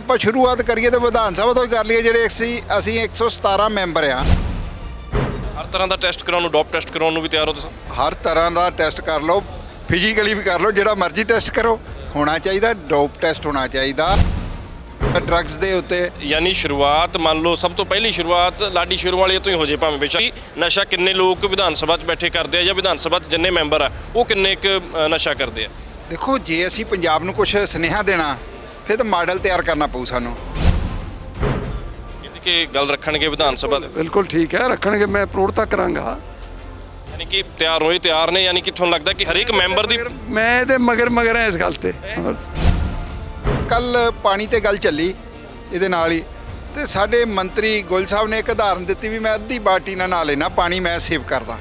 ਆਪਾਂ ਸ਼ੁਰੂਆਤ ਕਰੀਏ ਤਾਂ ਵਿਧਾਨ ਸਭਾ ਤੋਂ ਹੀ ਕਰ ਲਈਏ ਜਿਹੜੇ ਅਸੀਂ ਅਸੀਂ 117 ਮੈਂਬਰ ਆ। ਹਰ ਤਰ੍ਹਾਂ ਦਾ ਟੈਸਟ ਕਰਾਉਣ ਨੂੰ ਡੋਪ ਟੈਸਟ ਕਰਾਉਣ ਨੂੰ ਵੀ ਤਿਆਰ ਹੋ ਤੁਸੀਂ? ਹਰ ਤਰ੍ਹਾਂ ਦਾ ਟੈਸਟ ਕਰ ਲਓ ਫਿਜ਼ੀਕਲੀ ਵੀ ਕਰ ਲਓ ਜਿਹੜਾ ਮਰਜ਼ੀ ਟੈਸਟ ਕਰੋ ਹੋਣਾ ਚਾਹੀਦਾ ਡੋਪ ਟੈਸਟ ਹੋਣਾ ਚਾਹੀਦਾ। ਡਰੱਗਸ ਦੇ ਉੱਤੇ ਯਾਨੀ ਸ਼ੁਰੂਆਤ ਮੰਨ ਲਓ ਸਭ ਤੋਂ ਪਹਿਲੀ ਸ਼ੁਰੂਆਤ ਲਾਡੀ ਸ਼ੁਰੂ ਵਾਲੀ ਤੋਂ ਹੀ ਹੋ ਜੇ ਭਾਵੇਂ ਬੇਸ਼ੱਕ। ਨਸ਼ਾ ਕਿੰਨੇ ਲੋਕ ਵਿਧਾਨ ਸਭਾ 'ਚ ਬੈਠੇ ਕਰਦੇ ਆ ਜਾਂ ਵਿਧਾਨ ਸਭਾ 'ਚ ਜਿੰਨੇ ਮੈਂਬਰ ਆ ਉਹ ਕਿੰਨੇ ਕੁ ਅ, ਨਸ਼ਾ ਕਰਦੇ ਆ? ਦੇਖੋ ਜੇ ਅਸੀਂ ਪੰਜਾਬ ਨੂੰ ਕੁਝ ਸੁਨੇਹਾ ਦੇਣਾ ਫਿਰ ਤਾਂ ਮਾਡਲ ਤਿਆਰ ਕਰਨਾ ਪਊ ਸਾਨੂੰ। ਇਹਦੀ ਕਿ ਗੱਲ ਰੱਖਣਗੇ ਵਿਧਾਨ ਸਭਾ ਦੇ ਬਿਲਕੁਲ ਠੀਕ ਹੈ ਰੱਖਣਗੇ ਮੈਂ ਪ੍ਰੋੜਤਾ ਕਰਾਂਗਾ। ਯਾਨੀ ਕਿ ਤਿਆਰ ਹੋਏ ਤਿਆਰ ਨੇ ਯਾਨੀ ਕਿ ਤੁਹਾਨੂੰ ਲੱਗਦਾ ਕਿ ਹਰੇਕ ਮੈਂਬਰ ਦੀ ਮੈਂ ਤੇ ਮਗਰ ਮਗਰ ਹਾਂ ਇਸ ਗੱਲ ਤੇ। ਕੱਲ ਪਾਣੀ ਤੇ ਗੱਲ ਚੱਲੀ ਇਹਦੇ ਨਾਲ ਹੀ। ਤੇ ਸਾਡੇ ਮੰਤਰੀ ਗੁਲ ਸਾਹਿਬ ਨੇ ਇੱਕ ਉਦਾਹਰਨ ਦਿੱਤੀ ਵੀ ਮੈਂ ਅੱਧੀ ਬਾਲਟੀ ਨਾਲ ਨਹਾ ਲੈਣਾ ਪਾਣੀ ਮੈਂ ਸੇਵ ਕਰਦਾ।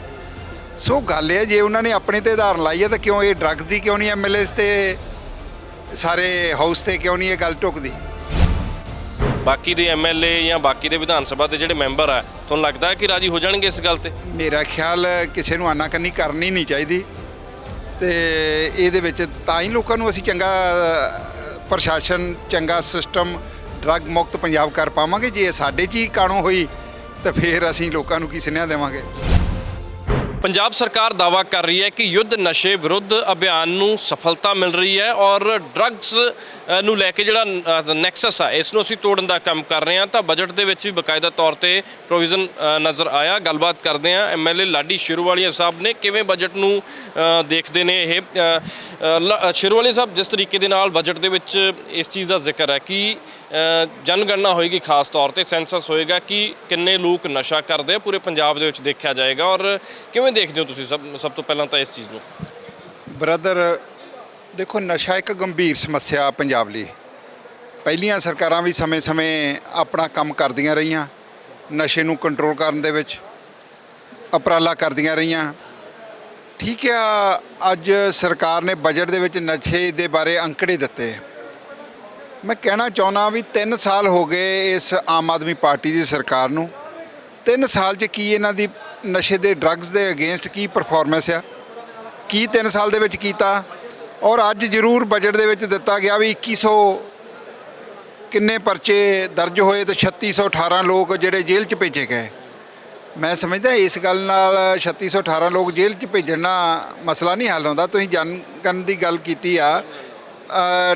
ਸੋ ਗੱਲ ਇਹ ਹੈ ਜੇ ਉਹਨਾਂ ਨੇ ਆਪਣੇ ਤੇ ਉਦਾਹਰਨ ਲਾਈ ਹੈ ਤਾਂ ਕਿਉਂ ਇਹ ਡਰੱਗਸ ਦੀ ਕਿਉਂ ਨਹੀਂ ਐਮਐਲਏਸ ਤੇ ਸਾਰੇ ਹਾਊਸ ਤੇ ਕਿਉਂ ਨਹੀਂ ਇਹ ਗੱਲ ਟੁਕਦੀ? ਬਾਕੀ ਦੇ ਐਮਐਲਏ ਜਾਂ ਬਾਕੀ ਦੇ ਵਿਧਾਨ ਸਭਾ ਦੇ ਜਿਹੜੇ ਮੈਂਬਰ ਆ ਤੁਹਾਨੂੰ ਲੱਗਦਾ ਕਿ ਰਾਜੀ ਹੋ ਜਾਣਗੇ ਇਸ ਗੱਲ ਤੇ? ਮੇਰਾ ਖਿਆਲ ਕਿਸੇ ਨੂੰ ਆਨਾਕਾਨੀ ਕਰਨੀ ਨਹੀਂ ਚਾਹੀਦੀ ਤੇ ਇਹਦੇ ਵਿੱਚ ਤਾਂ ਹੀ ਲੋਕਾਂ ਨੂੰ ਅਸੀਂ ਚੰਗਾ ਪ੍ਰਸ਼ਾਸਨ ਚੰਗਾ ਸਿਸਟਮ ਡਰੱਗ ਮੁਕਤ ਪੰਜਾਬ ਕਰ ਪਾਵਾਂਗੇ। ਜੇ ਸਾਡੇ 'ਚ ਹੀ ਕਾਣੋ ਹੋਈ ਤਾਂ ਫਿਰ ਅਸੀਂ ਲੋਕਾਂ ਨੂੰ ਕੀ ਸੁਨੇਹਾ ਦੇਵਾਂਗੇ? ਪੰਜਾਬ ਸਰਕਾਰ ਦਾਵਾ ਕਰ ਰਹੀ ਹੈ ਕਿ ਯੁੱਧ ਨਸ਼ੇ ਵਿਰੁੱਧ ਅਭਿਆਨ ਨੂੰ ਸਫਲਤਾ ਮਿਲ ਰਹੀ ਹੈ ਔਰ ਡਰੱਗਸ ਨੂੰ ਲੈ ਕੇ ਜਿਹੜਾ ਨੈਕਸਸ ਆ ਇਸ ਨੂੰ ਅਸੀਂ ਤੋੜਨ ਦਾ ਕੰਮ ਕਰ ਰਹੇ ਹਾਂ। ਤਾਂ ਬਜਟ ਦੇ ਵਿੱਚ ਵੀ ਬਕਾਇਦਾ ਤੌਰ ਤੇ ਪ੍ਰੋਵੀਜ਼ਨ ਨਜ਼ਰ ਆਇਆ। ਗੱਲਬਾਤ ਕਰਦੇ ਹਾਂ ਐਮਐਲਏ ਲਾਡੀ ਸ਼ਿਰੋਵਾਲੀਆ ਸਾਹਿਬ ਨੇ ਕਿਵੇਂ ਬਜਟ ਨੂੰ ਦੇਖਦੇ ਨੇ ਇਹ ਅ, ਸਾਹਿਬ ਜਿਸ ਤਰੀਕੇ ਦੇ ਨਾਲ ਬਜਟ ਦੇ ਵਿੱਚ ਇਸ ਚੀਜ਼ ਦਾ ਜ਼ਿਕਰ ਹੈ ਕਿ ਜਨਗਣਨਾ ਹੋਏਗੀ ਖਾਸ ਤੌਰ ਤੇ, ਸੈਂਸਸ ਹੋਏਗਾ ਕਿ ਕਿੰਨੇ ਲੋਕ ਨਸ਼ਾ ਕਰਦੇ ਆ, ਪੂਰੇ ਪੰਜਾਬ ਦੇ ਵਿੱਚ ਦੇਖਿਆ ਜਾਏਗਾ। ਔਰ ਕਿਵੇਂ ਦੇਖਦੇ ਹੋ ਤੁਸੀਂ ਸਭ ਸਭ ਤੋਂ ਪਹਿਲਾਂ ਤਾਂ ਇਸ ਚੀਜ਼ ਨੂੰ? ਬ੍ਰਦਰ, ਦੇਖੋ, ਨਸ਼ਾ ਇੱਕ ਗੰਭੀਰ ਸਮੱਸਿਆ ਪੰਜਾਬ ਲਈ। ਪਹਿਲੀਆਂ ਸਰਕਾਰਾਂ ਵੀ ਸਮੇਂ-ਸਮੇਂ ਆਪਣਾ ਕੰਮ ਕਰਦੀਆਂ ਰਹੀਆਂ, ਨਸ਼ੇ ਨੂੰ ਕੰਟਰੋਲ ਕਰਨ ਦੇ ਵਿੱਚ ਉਪਰਾਲਾ ਕਰਦੀਆਂ ਰਹੀਆਂ। ਠੀਕ ਆ, ਅੱਜ ਸਰਕਾਰ ਨੇ ਬਜਟ ਦੇ ਵਿੱਚ ਨਸ਼ੇ ਦੇ ਬਾਰੇ ਅੰਕੜੇ ਦਿੱਤੇ। ਮੈਂ ਕਹਿਣਾ ਚਾਹੁੰਦਾ ਵੀ 3 ਸਾਲ ਹੋ ਗਏ ਇਸ ਆਮ ਆਦਮੀ ਪਾਰਟੀ ਦੀ ਸਰਕਾਰ ਨੂੰ। 3 ਸਾਲ 'ਚ ਕੀ ਇਹਨਾਂ ਦੀ ਨਸ਼ੇ ਦੇ ਡਰੱਗਸ ਦੇ ਅਗੇਂਸਟ ਕੀ ਪਰਫਾਰਮੈਂਸ ਆ? ਕੀ 3 ਸਾਲ ਦੇ ਵਿੱਚ ਕੀਤਾ? ਔਰ ਅੱਜ ਜ਼ਰੂਰ ਬਜਟ ਦੇ ਵਿੱਚ ਦਿੱਤਾ ਗਿਆ ਵੀ 2100 ਕਿੰਨੇ ਪਰਚੇ ਦਰਜ ਹੋਏ ਤੇ 3618 ਲੋਕ ਜਿਹੜੇ ਜੇਲ੍ਹ 'ਚ ਭੇਜੇ ਗਏ। ਮੈਂ ਸਮਝਦਾ ਇਸ ਗੱਲ ਨਾਲ 3618 ਲੋਕ ਜੇਲ੍ਹ 'ਚ ਭੇਜਣ ਨਾਲ ਮਸਲਾ ਨਹੀਂ ਹੱਲ ਹੁੰਦਾ। ਤੁਸੀਂ ਜਨਗਣ ਦੀ ਗੱਲ ਕੀਤੀ ਆ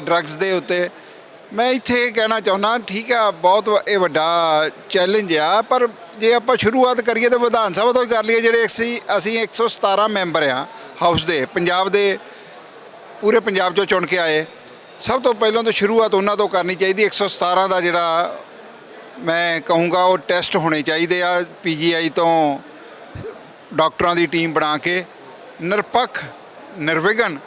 ਡਰੱਗਸ ਦੇ ਉੱਤੇ। ਮੈਂ ਇੱਥੇ ਇਹ ਕਹਿਣਾ ਚਾਹੁੰਦਾ, ਠੀਕ ਆ, ਬਹੁਤ ਵ- ਇਹ ਵੱਡਾ ਚੈਲੰਜ ਆ, ਪਰ ਜੇ ਆਪਾਂ ਸ਼ੁਰੂਆਤ ਕਰੀਏ ਤਾਂ ਵਿਧਾਨ ਸਭਾ ਤੋਂ ਹੀ ਕਰ ਲਈਏ, ਜਿਹੜੇ ਅਸੀਂ ਅਸੀਂ 117 ਮੈਂਬਰ ਆ ਹਾਊਸ ਦੇ, ਪੰਜਾਬ ਦੇ, ਪੂਰੇ ਪੰਜਾਬ ਚੋਂ ਚੁਣ ਕੇ ਆਏ। ਸਭ ਤੋਂ ਪਹਿਲਾਂ ਤਾਂ ਸ਼ੁਰੂਆਤ ਉਹਨਾਂ ਤੋਂ ਕਰਨੀ ਚਾਹੀਦੀ 117 ਦਾ ਜਿਹੜਾ ਮੈਂ ਕਹੂੰਗਾ, ਉਹ ਟੈਸਟ ਹੋਣੇ ਚਾਹੀਦੇ ਆ ਪੀਜੀਆਈ ਤੋਂ ਡਾਕਟਰਾਂ ਦੀ ਟੀਮ ਬਣਾ ਕੇ। ਨਿਰਪੱਖ, ਨਿਰਵਿਘਨ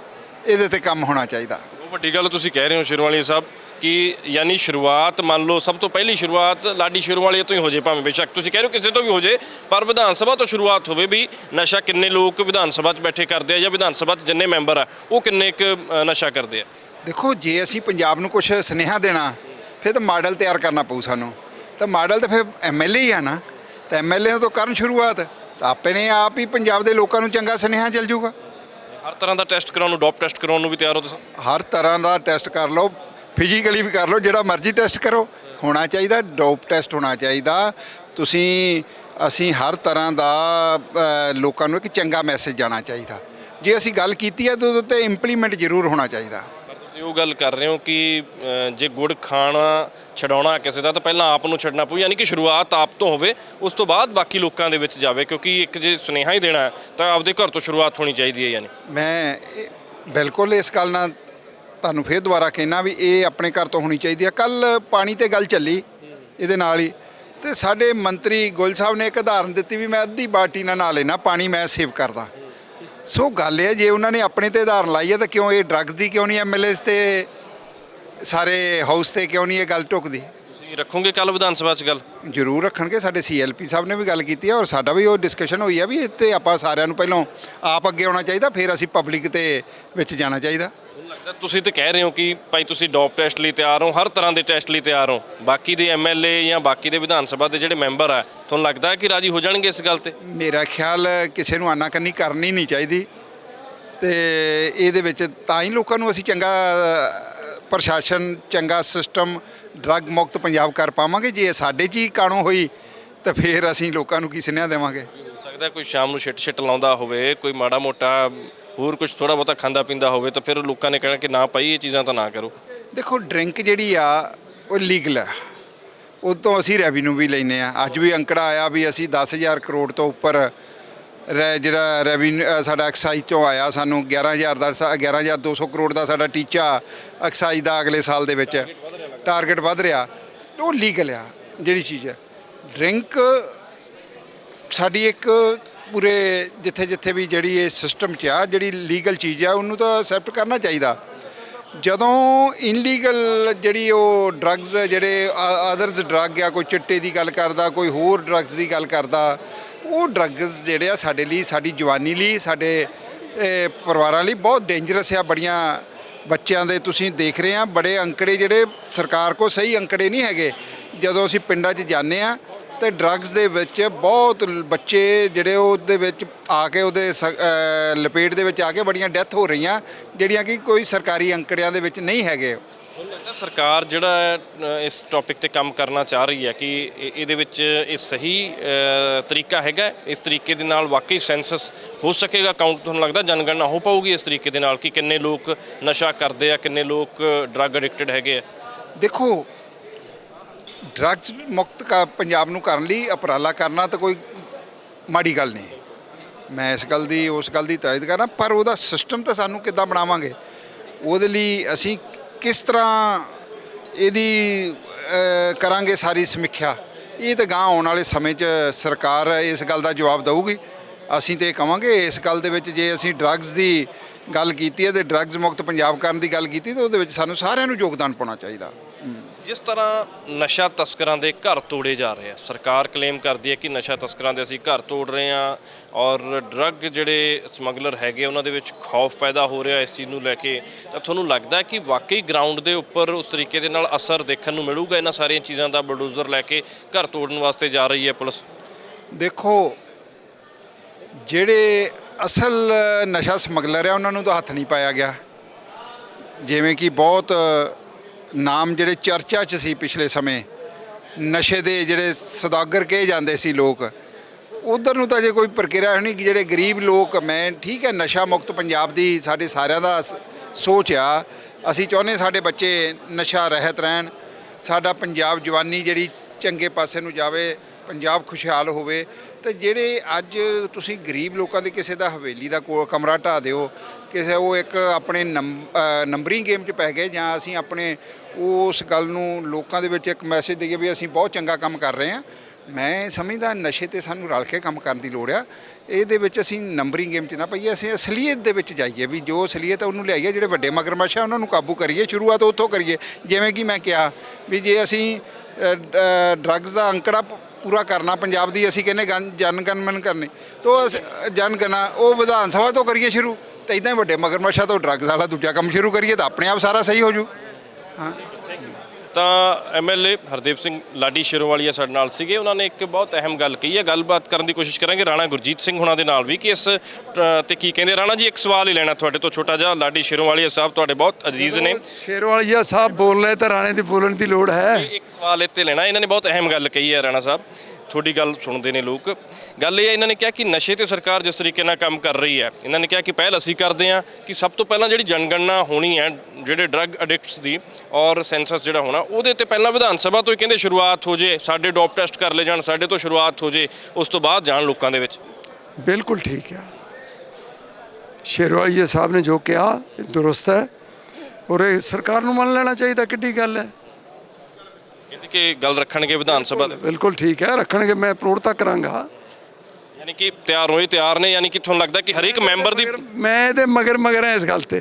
ਇਹਦੇ ਤੇ ਕੰਮ ਹੋਣਾ ਚਾਹੀਦਾ। ਉਹ ਵੱਡੀ ਗੱਲ ਤੁਸੀਂ ਕਹਿ ਰਹੇ ਹੋ ਸ਼ਿਰਵਾਲੀ ਸਾਹਿਬ। ਕਿ ਯਾਨੀ ਸ਼ੁਰੂਆਤ ਮੰਨ ਲਓ ਸਭ ਤੋਂ ਪਹਿਲੀ ਸ਼ੁਰੂਆਤ ਲਾਡੀ ਸ਼ਿਰਵਾਲੀ ਤੋਂ ਹੀ ਹੋ ਜੇ ਭਾਵੇਂ ਬੇਸ਼ੱਕ। ਤੁਸੀਂ ਕਹਿ ਰਹੇ ਹੋ ਕਿਸੇ ਤੋਂ ਵੀ ਹੋ ਜੇ ਪਰ ਵਿਧਾਨ ਸਭਾ ਤੋਂ ਸ਼ੁਰੂਆਤ ਹੋਵੇ ਵੀ ਨਸ਼ਾ ਕਿੰਨੇ ਲੋਕ ਵਿਧਾਨ ਸਭਾ 'ਚ ਬੈਠੇ ਕਰਦੇ ਆ ਜਾਂ ਵਿਧਾਨ ਸਭਾ 'ਚ ਜਿੰਨੇ ਮੈਂਬਰ ਆ ਉਹ ਕਿੰਨੇ ਕੁ ਨਸ਼ਾ ਕਰਦੇ ਆ? ਦੇਖੋ ਜੇ ਅਸੀਂ ਪੰਜਾਬ ਨੂੰ ਕੁਝ ਸੁਨੇਹਾ ਦੇਣਾ ਫਿਰ ਤਾਂ ਮਾਡਲ ਤਿਆਰ ਕਰਨਾ ਪਊ ਸਾਨੂੰ। ਤਾਂ ਮਾਡਲ ਤਾਂ ਫਿਰ ਐਮਐਲਏ ਹੀ ਆ ਨਾ। ਤਾਂ ਐਮਐਲਏ ਤੋਂ ਕਰਨ ਸ਼ੁਰੂਆਤ ਤਾਂ ਨੇ ਆਪ ਹੀ ਪੰਜਾਬ ਦੇ ਲੋਕਾਂ ਨੂੰ ਚੰਗਾ ਸੁਨੇਹਾ ਚੱਲ ਜਾਊਗਾ। ਹਰ ਤਰ੍ਹਾਂ ਦਾ ਟੈਸਟ ਕਰਾਉਣ ਨੂੰ ਡੋਪ ਟੈਸਟ ਕਰਾਉਣ ਨੂੰ ਵੀ ਤਿਆਰ ਹੋ ਤੁਸੀਂ? ਹਰ ਤਰ੍ਹਾਂ ਦਾ ਟੈਸਟ ਕਰ ਲਓ। ਫਿਜ਼ੀਕਲੀ ਵੀ ਕਰ ਲਓ ਜਿਹੜਾ ਮਰਜ਼ੀ ਟੈਸਟ ਕਰੋ। ਹੋਣਾ ਚਾਹੀਦਾ ਡੋਪ ਟੈਸਟ ਹੋਣਾ ਚਾਹੀਦਾ। ਤੁਸੀਂ ਅਸੀਂ ਹਰ ਤਰ੍ਹਾਂ ਦਾ ਲੋਕਾਂ ਨੂੰ ਇੱਕ ਚੰਗਾ ਮੈਸੇਜ ਜਾਣਾ ਚਾਹੀਦਾ। ਜੇ ਅਸੀਂ ਗੱਲ ਕੀਤੀ ਹੈ ਤਾਂ ਉਹਦੇ ਤੇ ਇੰਪਲੀਮੈਂਟ ਜ਼ਰੂਰ ਹੋਣਾ ਚਾਹੀਦਾ। ਤੁਸੀਂ ਉਹ ਗੱਲ ਕਰ ਰਹੇ ਹੋ ਕਿ ਜੇ ਗੁੜ ਖਾਣਾ ਛਡਾਉਣਾ ਕਿਸੇ ਦਾ ਤਾਂ ਪਹਿਲਾਂ ਆਪ ਨੂੰ ਛੱਡਣਾ ਪਊ ਯਾਨੀ ਕਿ ਸ਼ੁਰੂਆਤ ਆਪ ਤੋਂ ਹੋਵੇ ਉਸ ਤੋਂ ਬਾਅਦ ਬਾਕੀ ਲੋਕਾਂ ਦੇ ਵਿੱਚ ਜਾਵੇ ਕਿਉਂਕਿ ਇੱਕ ਜੇ ਸੁਨੇਹਾ ਹੀ ਦੇਣਾ ਤਾਂ ਆਪਦੇ ਘਰ ਤੋਂ ਸ਼ੁਰੂਆਤ ਹੋਣੀ ਚਾਹੀਦੀ ਹੈ ਯਾਨੀ। ਮੈਂ ਬਿਲਕੁਲ ਇਸ ਗੱਲ ਨਾਲ ਤੁਹਾਨੂੰ ਫੇਰ ਦੁਬਾਰਾ ਕਹਿਣਾ ਵੀ ਇਹ ਆਪਣੇ ਘਰ ਤੋਂ ਹੋਣੀ ਚਾਹੀਦੀ ਹੈ ਕੱਲ ਪਾਣੀ ਤੇ ਗੱਲ ਚੱਲੀ ਇਹਦੇ ਨਾਲ ਹੀ। ਤੇ ਸਾਡੇ ਮੰਤਰੀ ਗੁਲ ਸਾਹਿਬ ਨੇ ਇੱਕ ਉਦਾਹਰਨ ਦਿੱਤੀ ਵੀ ਮੈਂ ਅੱਧੀ ਬਾਲਟੀ ਨਾਲ ਨਹਾ ਲੈਣਾ ਪਾਣੀ ਮੈਂ ਸੇਵ ਕਰਦਾ। ਸੋ ਗੱਲ ਇਹ ਜੇ ਉਹਨਾਂ ਨੇ ਆਪਣੇ ਤੇ ਉਦਾਹਰਨ ਲਾਈ ਹੈ ਤਾਂ ਕਿਉਂ ਇਹ ਡਰੱਗਸ ਦੀ ਕਿਉਂ ਨਹੀਂ ਐਮਐਲਏਸ ਤੇ ਸਾਰੇ ਹਾਊਸ ਤੇ ਕਿਉਂ ਨਹੀਂ ਇਹ ਗੱਲ ਟੁਕਦੀ? ਤੁਸੀਂ ਰੱਖੋਗੇ ਕੱਲ ਵਿਧਾਨ ਸਭਾ 'ਚ ਗੱਲ? ਜ਼ਰੂਰ ਰੱਖਣਗੇ ਸਾਡੇ ਸੀਐਲਪੀ ਸਾਹਿਬ ਨੇ ਵੀ ਗੱਲ ਕੀਤੀ ਹੈ ਔਰ ਸਾਡਾ ਵੀ ਉਹ ਡਿਸਕਸ਼ਨ ਹੋਈ ਹੈ ਵੀ ਤੇ ਆਪਾਂ ਸਾਰਿਆਂ ਨੂੰ ਪਹਿਲਾਂ ਆਪ ਅੱਗੇ ਆਉਣਾ ਚਾਹੀਦਾ ਫਿਰ ਅਸੀਂ ਪਬਲਿਕ ਤੇ ਵਿੱਚ ਜਾਣਾ ਚਾਹੀਦਾ। ਤੁਹਾਨੂੰ ਲੱਗਦਾ ਤੁਸੀਂ ਤੇ ਕਹਿ ਰਹੇ ਹੋ ਕਿ ਭਾਈ ਤੁਸੀਂ ਡੋਪ ਟੈਸਟ ਲਈ ਤਿਆਰ ਹੋ ਹਰ ਤਰ੍ਹਾਂ ਦੇ ਟੈਸਟ ਲਈ ਤਿਆਰ ਹੋ। ਬਾਕੀ ਦੇ ਐਮਐਲਏ ਜਾਂ ਬਾਕੀ ਦੇ ਵਿਧਾਨ ਸਭਾ ਦੇ ਜਿਹੜੇ ਮੈਂਬਰ ਆ ਤੁਹਾਨੂੰ ਲੱਗਦਾ ਕਿ ਰਾਜੀ ਹੋ ਜਾਣਗੇ ਇਸ ਗੱਲ ਤੇ? ਮੇਰਾ ਖਿਆਲ ਕਿਸੇ ਨੂੰ ਆਨਾਕਾਨੀ ਕਰਨੀ ਨਹੀਂ ਚਾਹੀਦੀ ਤੇ ਇਹਦੇ ਵਿੱਚ ਤਾਂ ਹੀ ਲੋਕਾਂ ਨੂੰ ਅਸੀਂ ਚੰਗਾ ਪ੍ਰਸ਼ਾਸਨ ਚੰਗਾ ਸਿਸਟਮ ਡਰੱਗ ਮੁਕਤ ਪੰਜਾਬ ਕਰ ਪਾਵਾਂਗੇ। ਜੇ ਸਾਡੇ 'ਚ ਹੀ ਕਾਣੋ ਹੋਈ ਤਾਂ ਫਿਰ ਅਸੀਂ ਲੋਕਾਂ ਨੂੰ ਕੀ ਸੁਨੇਹਾ ਦੇਵਾਂਗੇ? ਹੋ ਸਕਦਾ ਕੋਈ ਸ਼ਾਮ ਨੂੰ ਛਿੱਟ ਛਿੱਟ ਲਾਉਂਦਾ ਹੋਵੇ ਕੋਈ ਮਾੜਾ ਮੋਟਾ ਹੋਰ ਕੁਝ ਥੋੜਾ ਬਹੁਤਾ ਖਾਂਦਾ ਪੀਂਦਾ ਹੋਵੇ ਤਾਂ ਫਿਰ ਲੋਕਾਂ ਨੇ ਕਹਿਣਾ ਕਿ ਨਾ ਭਾਈ ਇਹ ਚੀਜ਼ਾਂ ਤਾਂ ਨਾ ਕਰੋ। ਦੇਖੋ ਡਰਿੰਕ ਜਿਹੜੀ ਆ ਉਹ ਲੀਗਲ ਆ। ਉਹ ਤੋਂ ਅਸੀਂ ਰੈਵਨਿਊ ਵੀ ਲੈਨੇ ਆ। ਅੱਜ ਵੀ ਅੰਕੜਾ ਆਇਆ ਵੀ ਅਸੀਂ 10000 ਕਰੋੜ ਤੋਂ ਉੱਪਰ ਰੈ- ਜਿਹੜਾ ਰੈਵਨਿਊ ਸਾਡਾ ਐਕਸਾਈਜ਼ ਤੋਂ ਆਇਆ ਸਾਨੂੰ 11000 ਦਾ ਸਾ- 11200 ਕਰੋੜ ਦਾ ਸਾਡਾ ਟੀਚਾ ਐਕਸਾਈਜ਼ ਦਾ ਅਗਲੇ ਸਾਲ ਦੇ ਵਿੱਚ। ਟਾਰਗੇਟ ਵੱਧ ਰਿਹਾ ਉਹ ਲੀਗਲ ਆ ਜਿਹੜੀ ਚੀਜ਼ ਹੈ ਡਰਿੰਕ ਸਾਡੀ ਇੱਕ ਪੂਰੇ ਜਿੱਥੇ ਜਿੱਥੇ ਵੀ ਜਿਹੜੀ ਇਹ ਸਿਸਟਮ 'ਚ ਆ, ਜਿਹੜੀ ਲੀਗਲ ਚੀਜ਼ ਆ, ਉਹਨੂੰ ਤਾਂ ਐਕਸੈਪਟ ਕਰਨਾ ਚਾਹੀਦਾ। ਜਦੋਂ ਇਨਲੀਗਲ ਜਿਹੜੀ ਉਹ ਡਰੱਗਸ ਜਿਹੜੇ ਅਦਰਸ ਡਰੱਗ ਆ, ਕੋਈ ਚਿੱਟੇ ਦੀ ਗੱਲ ਕਰਦਾ, ਕੋਈ ਹੋਰ ਡਰੱਗਸ ਦੀ ਗੱਲ ਕਰਦਾ, ਉਹ ਡਰੱਗਸ ਜਿਹੜੇ ਆ ਸਾਡੇ ਲਈ, ਸਾਡੀ ਜਵਾਨੀ ਲਈ, ਸਾਡੇ ਪਰਿਵਾਰਾਂ ਲਈ ਬਹੁਤ ਡੇਂਜਰਸ ਆ। ਬੜੀਆਂ ਬੱਚਿਆਂ ਦੇ ਤੁਸੀਂ ਦੇਖ ਰਹੇ ਆ, ਬੜੇ ਅੰਕੜੇ ਜਿਹੜੇ ਸਰਕਾਰ ਕੋ ਸਹੀ ਅੰਕੜੇ ਨਹੀਂ ਹੈਗੇ। ਜਦੋਂ ਅਸੀਂ ਪਿੰਡਾਂ 'ਚ ਜਾਂਦੇ ਆ ਤੇ ਡਰੱਗਸ ਦੇ ਵਿੱਚ ਬਹੁਤ ਬੱਚੇ ਜਿਹੜੇ ਉਹਦੇ ਵਿੱਚ ਆ ਕੇ ਉਹਦੇ ਲਪੇਟ ਦੇ ਵਿੱਚ ਆ ਕੇ ਬੜੀਆਂ ਡੈਥ ਹੋ ਰਹੀਆਂ ਜਿਹੜੀਆਂ ਕਿ ਕੋਈ ਸਰਕਾਰੀ ਅੰਕੜਿਆਂ ਦੇ ਵਿੱਚ ਨਹੀਂ ਹੈਗੇ। ਤੁਹਾਨੂੰ ਲੱਗਦਾ ਸਰਕਾਰ ਜਿਹੜਾ ਇਸ ਟੌਪਿਕ ਤੇ ਕੰਮ ਕਰਨਾ ਚਾਹ ਰਹੀ ਹੈ ਕਿ ਇਹ- ਇਹਦੇ ਵਿੱਚ ਇਹ ਸਹੀ ਤਰੀਕਾ ਹੈਗਾ ਇਸ ਤਰੀਕੇ ਦੇ ਨਾਲ ਵਾਕਈ ਸੈਂਸਸ ਹੋ ਸਕੇਗਾ? ਕਾਊਂਟ ਤੁਹਾਨੂੰ ਲੱਗਦਾ ਜਨਗਣਨਾ ਹੋ ਪਾਊਗੀ ਇਸ ਤਰੀਕੇ ਦੇ ਨਾਲ ਕਿ ਕਿੰਨੇ ਲੋਕ ਨਸ਼ਾ ਕਰਦੇ ਆ ਕਿੰਨੇ ਲੋਕ ਡਰੱਗ ਐਡਿਕਟਡ ਹੈਗੇ ਆ? ਦੇਖੋ ਡਰੱਗਸ ਮੁਕਤ ਕਾ, ਪੰਜਾਬ ਨੂੰ ਕਰਨ ਲਈ ਉਪਰਾਲਾ ਕਰਨਾ ਤਾਂ ਕੋਈ ਮਾੜੀ ਗੱਲ ਨਹੀਂ। ਮੈਂ ਇਸ ਗੱਲ ਦੀ, ਉਸ ਗੱਲ ਦੀ ਤਾਇਦ ਕਰਨਾ ਪਰ ਉਹਦਾ ਸਿਸਟਮ ਤਾਂ ਸਾਨੂੰ ਕਿੱਦਾਂ ਬਣਾਵਾਂਗੇ? ਉਹਦੇ ਲਈ ਅਸੀਂ ਕਿਸ ਤਰ੍ਹਾਂ ਇਹਦੀ ਕਰਾਂਗੇ ਸਾਰੀ ਸਮੀਖਿਆ? ਇਹ ਤਾਂ ਗਾਂ ਆਉਣ ਵਾਲੇ ਸਮੇਂ 'ਚ ਸਰਕਾਰ ਇਸ ਗੱਲ ਦਾ ਜਵਾਬ ਦੇਊਗੀ। ਅਸੀਂ ਤੇ ਇਹ ਕਵਾਂਗੇ, ਇਸ ਗੱਲ ਦੇ ਵਿੱਚ ਜੇ ਅਸੀਂ ਡਰੱਗਸ ਦੀ ਗੱਲ ਕੀਤੀ ਹੈ ਤੇ ਡਰੱਗਸ ਮੁਕਤ ਪੰਜਾਬ ਕਰਨ ਦੀ ਗੱਲ ਕੀਤੀ, ਤਾਂ ਉਹਦੇ ਵਿੱਚ ਸਾਨੂੰ ਸਾਰਿਆਂ ਨੂੰ ਯੋਗਦਾਨ ਪਾਉਣਾ ਚਾਹੀਦਾ। ਜਿਸ ਤਰ੍ਹਾਂ ਨਸ਼ਾ ਤਸਕਰਾਂ ਦੇ ਘਰ ਤੋੜੇ ਜਾ ਰਹੇ ਆ, ਸਰਕਾਰ ਕਲੇਮ ਕਰਦੀ ਹੈ ਕਿ ਨਸ਼ਾ ਤਸਕਰਾਂ ਦੇ ਅਸੀਂ ਘਰ ਤੋੜ ਰਹੇ ਆ ਔਰ ਡਰੱਗ ਜਿਹੜੇ ਸਮਗਲਰ ਹੈਗੇ ਉਹਨਾਂ ਦੇ ਵਿੱਚ ਖੌਫ ਪੈਦਾ ਹੋ ਰਿਹਾ ਇਸ ਚੀਜ਼ ਨੂੰ ਲੈ ਕੇ। ਤਾਂ ਤੁਹਾਨੂੰ ਲੱਗਦਾ ਹੈ ਕਿ ਵਾਕਈ ਗਰਾਊਂਡ ਦੇ ਉੱਪਰ ਉਸ ਤਰੀਕੇ ਦੇ ਨਾਲ ਅਸਰ ਦੇਖਣ ਨੂੰ ਮਿਲੂਗਾ ਇਹਨਾਂ ਸਾਰੀਆਂ ਚੀਜ਼ਾਂ ਦਾ ਬਲਡੋਜ਼ਰ ਲੈ ਕੇ ਘਰ ਤੋੜਨ ਵਾਸਤੇ ਜਾ ਰਹੀ ਹੈ ਪੁਲਿਸ? ਦੇਖੋ, ਜਿਹੜੇ ਅਸਲ ਨਸ਼ਾ ਸਮਗਲਰ ਆ, ਉਹਨਾਂ ਨੂੰ ਤਾਂ ਹੱਥ ਨਹੀਂ ਪਾਇਆ ਗਿਆ। ਜਿਵੇਂ ਕਿ ਬਹੁਤ ਨਾਮ ਜਿਹੜੇ ਚਰਚਾ 'ਚ ਸੀ ਪਿਛਲੇ ਸਮੇਂ, ਨਸ਼ੇ ਦੇ ਜਿਹੜੇ ਸੌਦਾਗਰ ਕਹੇ ਜਾਂਦੇ ਸੀ ਲੋਕ, ਉਧਰ ਨੂੰ ਤਾਂ ਜੇ ਕੋਈ ਪ੍ਰਕਿਰਿਆ ਨਹੀਂ ਕਿ ਜਿਹੜੇ ਗਰੀਬ ਲੋਕ, ਮੈਂ ਠੀਕ ਹੈ ਨਸ਼ਾ ਮੁਕਤ ਪੰਜਾਬ ਦੀ ਸਾਡੇ ਸਾਰਿਆਂ ਦਾ ਸੋਚ ਆ, ਅਸੀਂ ਚਾਹੁੰਦੇ ਸਾਡੇ ਬੱਚੇ ਨਸ਼ਾ ਰਹਿਤ ਰਹਿਣ, ਸਾਡਾ ਪੰਜਾਬ ਜਵਾਨੀ ਜਿਹੜੀ ਚੰਗੇ ਪਾਸੇ ਨੂੰ ਜਾਵੇ, ਪੰਜਾਬ ਖੁਸ਼ਹਾਲ ਹੋਵੇ, ਤੇ ਜਿਹੜੇ ਅੱਜ ਤੁਸੀਂ ਗਰੀਬ ਲੋਕਾਂ ਦੇ ਕਿਸੇ ਦਾ ਹਵੇਲੀ ਦਾ ਕੋ- ਕਮਰਾ ਢਾ ਦਿਓ ਕਿਸੇ ਉਹ ਇੱਕ ਆਪਣੇ ਨੰਬ- ਨੰਬਰਿੰਗ ਗੇਮ 'ਚ ਪੈ ਗਏ ਜਾਂ ਅਸੀਂ ਆਪਣੇ ਉਸ ਗੱਲ ਨੂੰ ਲੋਕਾਂ ਦੇ ਵਿੱਚ ਇੱਕ ਮੈਸੇਜ ਦਈਏ ਵੀ ਅਸੀਂ ਬਹੁਤ ਚੰਗਾ ਕੰਮ ਕਰ ਰਹੇ ਹਾਂ। ਮੈਂ ਸਮਝਦਾ ਨਸ਼ੇ ਤੇ ਸਾਨੂੰ ਰਲ ਕੇ ਕੰਮ ਕਰਨ ਦੀ ਲੋੜ ਆ। ਇਹਦੇ ਵਿੱਚ ਅਸੀਂ ਨੰਬਰਿੰਗ ਗੇਮ 'ਚ ਨਾ ਪਈਏ, ਅਸੀਂ ਅਸਲੀਅਤ ਦੇ ਵਿੱਚ ਜਾਈਏ ਵੀ ਜੋ ਅਸਲੀਅਤ ਹੈ ਉਹਨੂੰ ਲਿਆਈਏ, ਜਿਹੜੇ ਵੱਡੇ ਮਗਰਮੱਛ ਆ ਉਹਨਾਂ ਨੂੰ ਕਾਬੂ ਕਰੀਏ, ਸ਼ੁਰੂਆਤ ਉੱਥੋਂ ਕਰੀਏ। ਜਿਵੇਂ ਕਿ ਮੈਂ ਕਿਹਾ ਵੀ ਜੇ ਅਸੀਂ ਡਰੱਗਸ ਦਾ ਅੰਕੜਾ ਪੂਰਾ ਕਰਨਾ, ਪੰਜਾਬ ਦੀ ਅਸੀਂ ਕਹਿੰਦੇ ਗਨ- ਜਨ ਗਨ ਮਨ ਕਰਨੇ, ਤੋਂ ਜਨ ਗਣਾ ਉਹ ਵਿਧਾਨ ਸਭਾ ਤੋਂ ਕਰੀਏ ਸ਼ੁਰੂ। ਤੇ ਇਦਾਂ ਹੀ ਵੱਡੇ ਮਗਰਮੱਛਾਂ ਤੋਂ ਡਰੱਗਸ ਵਾਲਾ ਦੂਜਾ ਕੰਮ ਸ਼ੁਰੂ ਕਰੀਏ ਤਾਂ ਆਪਣੇ ਆਪ ਸਾਰਾ ਸਹੀ ਹੋ ਜੂ। ਤਾਂ ਐਮਐਲਏ ਹਰਦੀਪ ਸਿੰਘ ਲਾਡੀ ਸ਼ਿਰੋਵਾਲੀਆ ਸਾਡੇ ਨਾਲ ਸੀਗੇ। ਉਹਨਾਂ ਨੇ ਇੱਕ ਬਹੁਤ ਅਹਿਮ ਗੱਲ ਕਹੀ ਹੈ। ਗੱਲਬਾਤ ਕਰਨ ਦੀ ਕੋਸ਼ਿਸ਼ ਕਰਾਂਗੇ। ਰਾਣਾ ਗੁਰਜੀਤ ਸਿੰਘ ਹੁਣਾਂ ਦੇ ਨਾਲ ਵੀ ਕਿ ਇਸ ਤੇ ਕੀ ਕਹਿੰਦੇ? ਰਾਣਾ ਜੀ ਇੱਕ ਸਵਾਲ ਹੀ ਲੈਣਾ ਤੁਹਾਡੇ ਤੋਂ ਛੋਟਾ ਜਿਹਾ। ਲਾਡੀ ਸ਼ਿਰੋਵਾਲੀਆ ਸਾਹਿਬ ਤੁਹਾਡੇ ਬਹੁਤ ਅਜ਼ੀਜ਼ ਨੇ। ਸ਼ੇਰਵਾਲੀਆ ਸਾਹਿਬ ਬੋਲ ਰਹੇ ਤਾਂ ਰਾਣੇ ਦੀ ਬੋਲਣ ਦੀ ਲੋੜ ਹੈ। ਇੱਕ ਸਵਾਲ ਇੱਥੇ ਲੈਣਾ। ਇਹਨਾਂ ਨੇ ਬਹੁਤ ਅਹਿਮ ਗੱਲ ਕਹੀ ਹੈ ਰਾਣਾ ਸਾਹਿਬ। ਤੁਹਾਡੀ ਗੱਲ ਸੁਣਦੇ ਨੇ ਲੋਕ। ਗੱਲ ਇਹ ਹੈ, ਇਹਨਾਂ ਨੇ ਕਿਹਾ ਕਿ ਨਸ਼ੇ ਤੇ ਸਰਕਾਰ ਜਿਸ ਤਰੀਕੇ ਨਾਲ ਕੰਮ ਕਰ ਰਹੀ ਹੈ, ਇਹਨਾਂ ਨੇ ਕਿਹਾ ਕਿ ਪਹਿਲ ਅਸੀਂ ਕਰਦੇ ਹਾਂ ਕਿ ਸਭ ਤੋਂ ਪਹਿਲਾਂ ਜਿਹੜੀ ਜਨਗਣਨਾ ਹੋਣੀ ਹੈ, ਜਿਹੜੇ ਡਰੱਗ ਐਡਿਕਟਸ ਦੀ ਔਰ ਸੈਂਸਸ ਜਿਹੜਾ ਹੋਣਾ, ਉਹਦੇ ਤੇ ਪਹਿਲਾਂ ਵਿਧਾਨ ਸਭਾ ਤੋਂ ਹੀ ਕਹਿੰਦੇ ਸ਼ੁਰੂਆਤ ਹੋ ਜੇ, ਸਾਡੇ ਡੋਪ ਟੈਸਟ ਕਰ ਲਏ ਜਾਣ, ਸਾਡੇ ਤੋਂ ਸ਼ੁਰੂਆਤ ਹੋ ਜੇ, ਉਸ ਤੋਂ ਬਾਅਦ ਜਾਣ ਲੋਕਾਂ ਦੇ ਵਿੱਚ। ਬਿਲਕੁਲ ਠੀਕ ਹੈ। ਸ਼ੇਰਵਾਲੀਆ ਸਾਹਿਬ ਨੇ ਜੋ ਕਿਹਾ, ਇਹ ਦੁਰਸਤ ਹੈ ਔਰ ਇਹ ਸਰਕਾਰ ਨੂੰ ਮੰਨ ਲੈਣਾ ਚਾਹੀਦਾ ਕਿੱਡੀ ਗੱਲ ਹੈ। ਕਹਿੰਦੇ ਕਿ ਗੱਲ ਰੱਖਣਗੇ ਵਿਧਾਨ ਸਭਾ ਦੇ? ਬਿਲਕੁਲ ਠੀਕ ਹੈ ਰੱਖਣਗੇ ਮੈਂ ਪ੍ਰੋੜਤਾ ਕਰਾਂਗਾ। ਯਾਨੀ ਕਿ ਤਿਆਰ ਹੋਏ ਤਿਆਰ ਨੇ ਯਾਨੀ ਕਿ ਤੁਹਾਨੂੰ ਲੱਗਦਾ ਕਿ ਹਰ ਇੱਕ ਮੈਂਬਰ ਦੀ ਮੈਂ ਇਹਦੇ ਮਗਰ ਮਗਰ ਹਾਂ ਇਸ ਗੱਲ ਤੇ।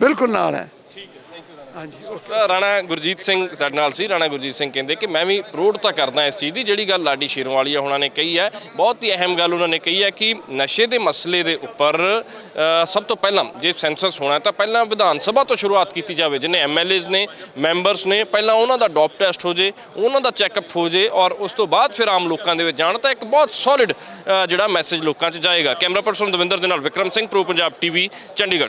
ਬਿਲਕੁਲ ਨਾਲ ਹੈ। ਹਾਂਜੀ ਤਾਂ ਰਾਣਾ ਗੁਰਜੀਤ ਸਿੰਘ ਸਾਡੇ ਨਾਲ ਸੀ, ਰਾਣਾ ਗੁਰਜੀਤ ਸਿੰਘ ਕਹਿੰਦੇ ਕਿ ਮੈਂ ਵੀ ਪ੍ਰੋੜਤਾ ਕਰਦਾ ਇਸ ਚੀਜ਼ ਦੀ, ਜਿਹੜੀ ਗੱਲ ਲਾਡੀ ਸ਼ੇਰੋਂ ਵਾਲੀਆ ਹੋਣਾ ਨੇ ਕਹੀ ਹੈ, ਬਹੁਤ ਹੀ ਅਹਿਮ ਗੱਲ ਉਹਨਾਂ ਨੇ ਕਹੀ ਹੈ ਕਿ ਨਸ਼ੇ ਦੇ ਮਸਲੇ ਦੇ ਉੱਪਰ ਸਭ ਤੋਂ ਪਹਿਲਾਂ ਜੇ ਸੈਂਸਸ ਹੋਣਾ ਤਾਂ ਪਹਿਲਾਂ ਵਿਧਾਨ ਸਭਾ ਤੋਂ ਸ਼ੁਰੂਆਤ ਕੀਤੀ ਜਾਵੇ, ਜਿਨੇ ਐਮਐਲਏਜ਼ ਨੇ, ਮੈਂਬਰਸ ਨੇ, ਪਹਿਲਾਂ ਉਹਨਾਂ ਦਾ ਡੋਪ ਟੈਸਟ ਹੋ ਜੇ, ਉਹਨਾਂ ਦਾ ਚੈੱਕਅਪ ਹੋ ਜੇ ਔਰ ਉਸ ਤੋਂ ਬਾਅਦ ਫਿਰ ਆਮ ਲੋਕਾਂ ਦੇ ਵਿੱਚ ਜਾਣ ਤਾਂ ਇੱਕ ਬਹੁਤ ਸੋਲਿਡ ਜਿਹੜਾ ਮੈਸੇਜ ਲੋਕਾਂ 'ਚ ਜਾਏਗਾ। ਕੈਮਰਾ ਪਰਸਨ ਦਵਿੰਦਰ ਦੇ ਨਾਲ ਵਿਕਰਮ ਸਿੰਘ, ਪ੍ਰੋ ਪੰਜਾਬ ਟੀਵੀ, ਚੰਡੀਗੜ੍ਹ।